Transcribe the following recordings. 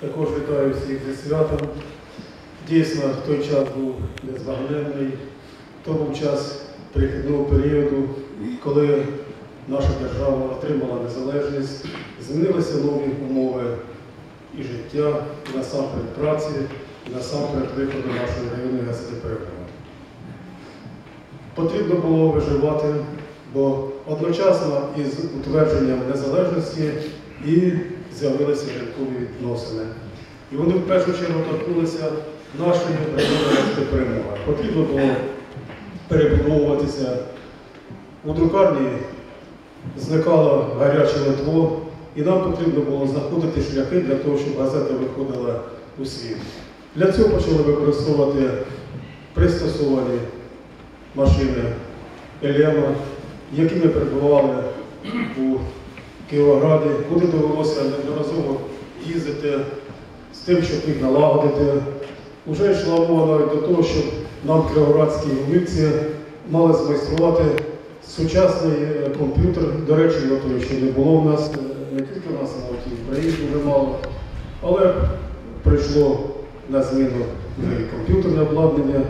Також вітаю всіх зі святом. Дійсно, той час був незбагненний. То був час перехідного періоду, коли наша держава отримала незалежність, змінилися нові умови і життя, і насамперед праці, і насамперед виходу нашої районної газети «Перемога». Потрібно було виживати, бо одночасно із утвердженням незалежності і з'явилися ринкові відносини. І вони в першу чергу торкнулися нашої районної газети «Перемога». Потрібно було перебудовуватися. У друкарні зникало гаряче литво, і нам потрібно було знаходити шляхи для того, щоб газета виходила у світ. Для цього почали використовувати пристосовані машини Елема, якими перебували у Кіровограді, куди довелося неодноразово їздити з тим, щоб їх налагодити. Уже йшла мова навіть до того, щоб нам кіровоградські умільці мали змайструвати сучасний е, комп'ютер. До речі, його ще не було в нас, е, не тільки в нас, а й в Україні дуже мало. Але прийшло на зміну і комп'ютерне обладнання.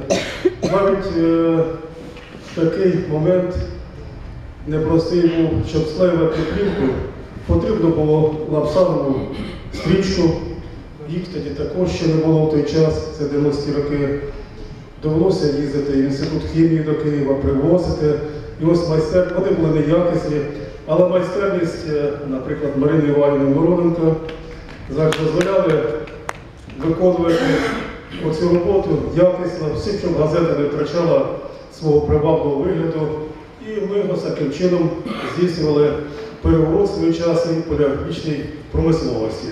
Навіть е, такий момент непростий був, щоб склеювати плівку, потрібно було лапсанову стрічку. Їх тоді також ще не було в той час, це 90-ті роки. Довелося їздити в інститут хімії до Києва, привозити. І ось майстер, вони були неякісні, але майстерність, е, наприклад, Марини Іванівни Мироненко, зараз дозволяли виконувати оцю роботу якісно, всім, щоб газета не втрачала свого привабного вигляду. І ми ось таким чином здійснювали переворот своєчасний поліграфічній промисловості.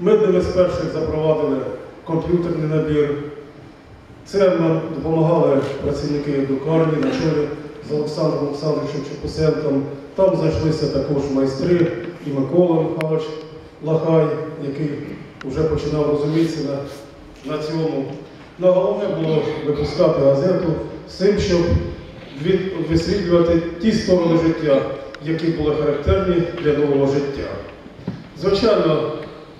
Ми одними з перших запровадили комп'ютерний набір. Це нам допомагали працівники друкарні на чолі з Олександром Олександровичем Чепусенком. Там знайшлися також майстри і Микола Михайлович Лахай, який вже починав розумітися на, на цьому. На головне було випускати газету з тим, щоб від, висвітлювати ті сторони життя, які були характерні для нового життя. Звичайно,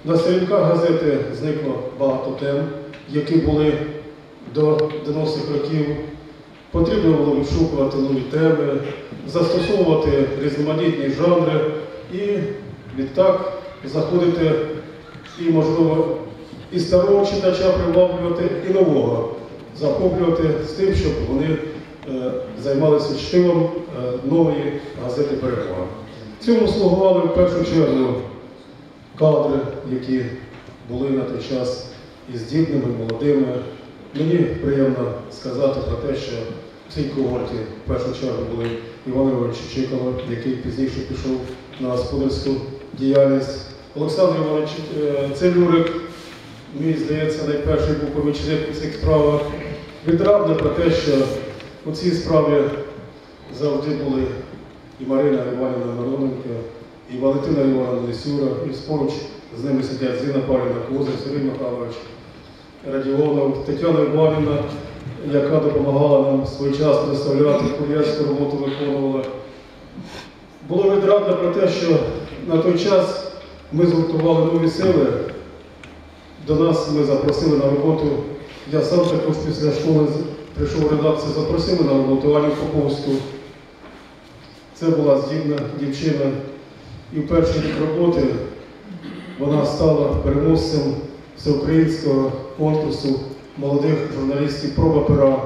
на сторінках газети зникло багато тем, які були до 90-х років. Потрібно було відшукувати нові теми, застосовувати різноманітні жанри і відтак заходити і, можливо, і старого читача приваблювати, і нового захоплювати з тим, щоб вони займалися чтивом е, нової газети «Перемога». Цьому слугували в першу чергу кадри, які були на той час і здібними, молодими. Мені приємно сказати про те, що в цій когорті в першу чергу були Іван Іванович Чичикало, який пізніше пішов на господарську діяльність. Олександр Іванович е, Целюрик, мій здається, найперший був помічник у цих справах. Відрадно про те, що у цій справі завжди були і Марина Іванівна Мироненко, і Валентина Івановна Лисюра, і поруч з ними сидять Зіна Павлівна Козир, Сергій Михайлович Радіонов, Тетяна Іванівна, яка допомагала нам своєчасно доставляти кур'єрську роботу виконувала. Було відрадно про те, що на той час ми згуртували нові сили. До нас ми запросили на роботу. Я сам також після школи прийшов редакцію, запросили на роботу Аню Поповську. Це була здібна дівчина. І в перший рік роботи вона стала переможцем всеукраїнського конкурсу молодих журналістів проба пера.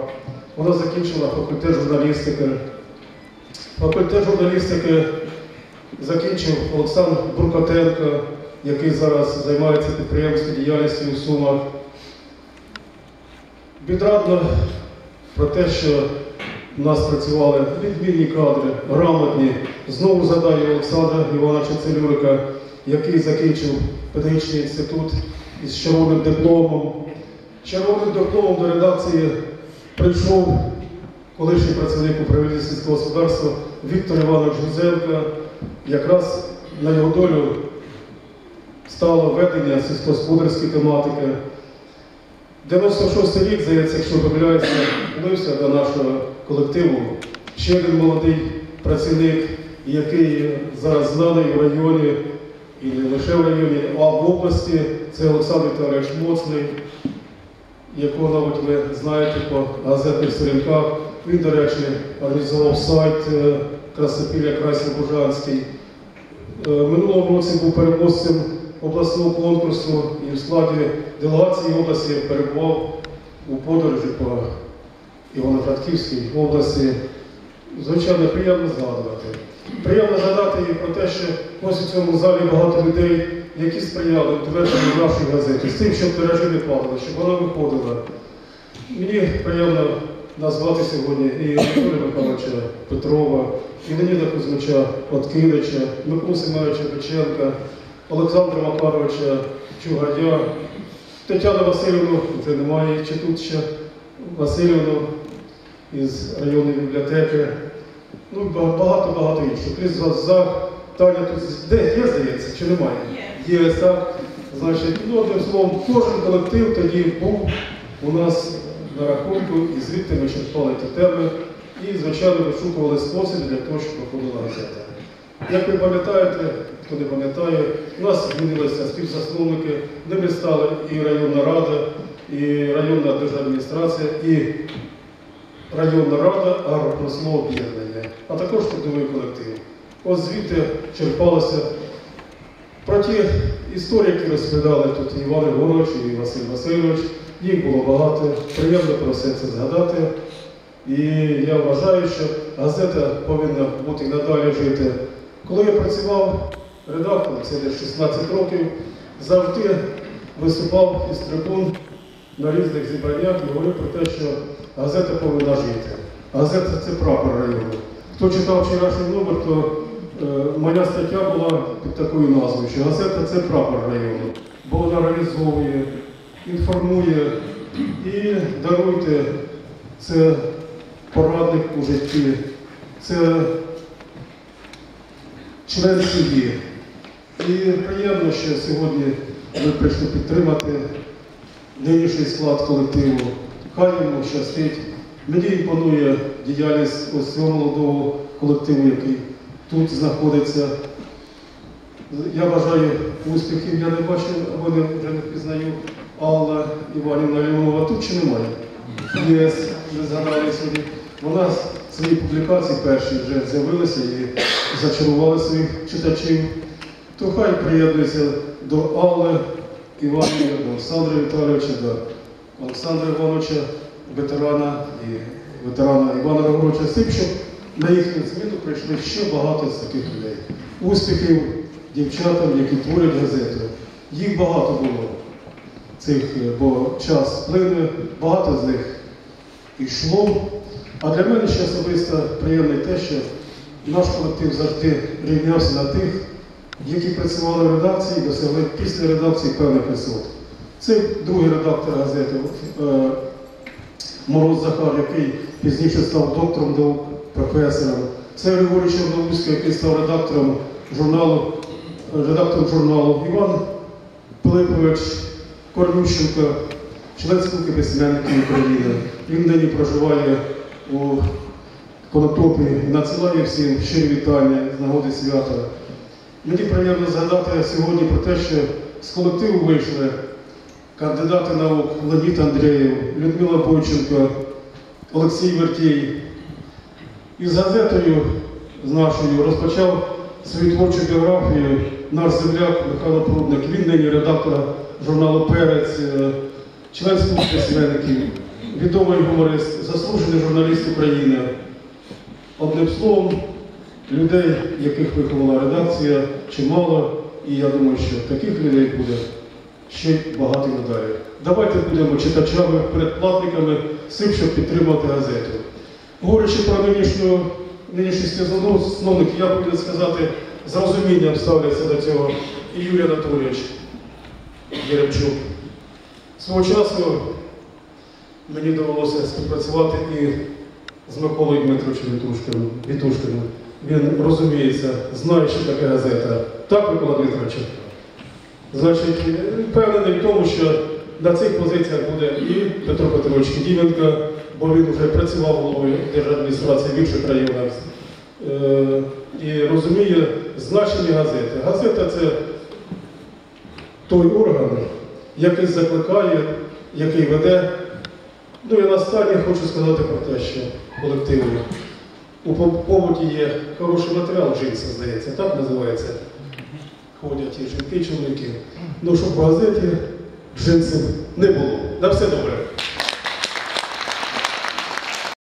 Вона закінчила факультет журналістики. Факультет журналістики закінчив Олександр Буркотенко, який зараз займається підприємською діяльністю у Сумах. Відрадно про те, що в нас працювали відмінні кадри, грамотні. Знову згадаю Олександра Івановича Целюрика, який закінчив педагогічний інститут із червоним дипломом. Червоним дипломом до редакції прийшов колишній працівник управління сільського господарства Віктор Іванович Гузенко. Якраз на його долю стало ведення сільськогосподарської тематики. 96 рік, здається, якщо помиляюся, влився до нашого колективу. Ще один молодий працівник, який зараз знаний в районі і не лише в районі, а в області. Це Олександр Віталійович Моцний, якого, мабуть, ви знаєте по газетних сторінках. Він, до речі, організував сайт е, Красопілля Красів Бужанський. Е, Минулого році був переможцем обласного конкурсу і в складі делегації області перебував у подорожі по Івано-Франківській області. Звичайно, приємно згадувати. Приємно згадати і про те, що ось у цьому залі багато людей, які сприяли утвердженню нашої газети, з тим, щоб тиражі не падали, щоб вона виходила. Мені приємно назвати сьогодні і Анатолія Михайловича Петрова, і Леоніда Кузьмича Откидича, Миколу Семеновича Печенка, Олександра Макаровича Чугадя, Тетяну Васильівну, вже немає чи тут ще Васильівну із районної бібліотеки. Ну, і багато-багато інших. Крізь вас за Таня тут де є, здається, чи немає? Є. Є, так. Значить, ну, одним словом, кожен колектив тоді був у нас на рахунку, і звідти ми черпали ті теми і, звичайно, вишукували спосіб для того, щоб проходила газета. Як ви пам'ятаєте, хто не пам'ятає, у нас змінилися співзасновники, ними стали і районна рада, і районна державна адміністрація, і районна рада агропромислового об'єднання, а також трудовий колектив. Ось звідти черпалося про ті історії, які розповідали тут Іван Ігорович, і Василь Васильович. Їх було багато. Приємно про все це згадати. І я вважаю, що газета повинна бути надалі жити. Коли я працював редактором, це десь 16 років, завжди виступав із трибун на різних зібраннях і говорив про те, що газета повинна жити. Газета це прапор району. Хто читав вчорашній номер, то е, моя стаття була під такою назвою, що газета це прапор району, бо вона реалізовує, інформує і даруйте це порадник у житті, це член сім'ї. І приємно, що сьогодні ви прийшли підтримати нинішній склад колективу. Хай йому щастить. Мені імпонує діяльність ось цього молодого колективу, який тут знаходиться. Я бажаю успіхів, я не бачу, не, вже не впізнаю Алла Іванівна Львова. Тут чи немає? Є, ви згадали сьогодні. Вона свої публікації перші вже з'явилися і зачарували своїх читачів. То хай приєднується до Алли Іванівни, до Олександра Віталійовича, до Олександра Івановича, ветерана і ветерана Івана Григоровича щоб на їхню зміну прийшли ще багато з таких людей. Успіхів дівчатам, які творять газету. Їх багато було цих, е, бо час плине, багато з них йшло. А для мене ще особисто приємно те, що наш колектив завжди рівнявся на тих, які працювали в редакції і досягли після редакції певних висот. Це другий редактор газети е, Мороз Захар, який пізніше став доктором професором. Це Григорій Чорновузький, який став редактором журналу, редактором журналу. Іван Пилипович Корнющенко, член спілки письменників України. Він нині проживає у Конотопі і надсилає всім щирі вітання з нагоди свята. Мені приємно згадати сьогодні про те, що з колективу вийшли кандидати наук Леонід Андрієв, Людмила Бойченко, Олексій Вертій. І з газетою з нашою розпочав свою творчу біографію наш земляк Михайло Прудник. Він нині редактор журналу Перець, е, член спілки письменників, відомий гуморист, заслужений журналіст України. Одним словом, людей, яких виховала редакція, чимало, і я думаю, що таких людей буде ще багато надалі. Давайте будемо читачами, передплатниками тим, щоб підтримати газету. Говорячи про нинішню, нинішній співзасновник, я повинен сказати, з розумінням ставляться до цього і Юрій Анатолійович Єремчук. Свого часу мені довелося співпрацювати і з Миколою Дмитровичем Вітушкиним. Вітушкиним. Він розуміється, знає, що таке газета. Так, Микола Дмитрович? Значить, впевнений в тому, що на цих позиціях буде і Петро Петрович Кідіменко, бо він вже працював головою державної адміністрації в інших районах. Е, і розуміє значення газети. Газета це той орган, який закликає, який веде. Ну і останнє хочу сказати про те, що колективно. У по- побуті є хороший матеріал джинси, здається, так називається. Ходять і жінки, і чоловіки. Ну, щоб в газеті джинсів не було. На все добре.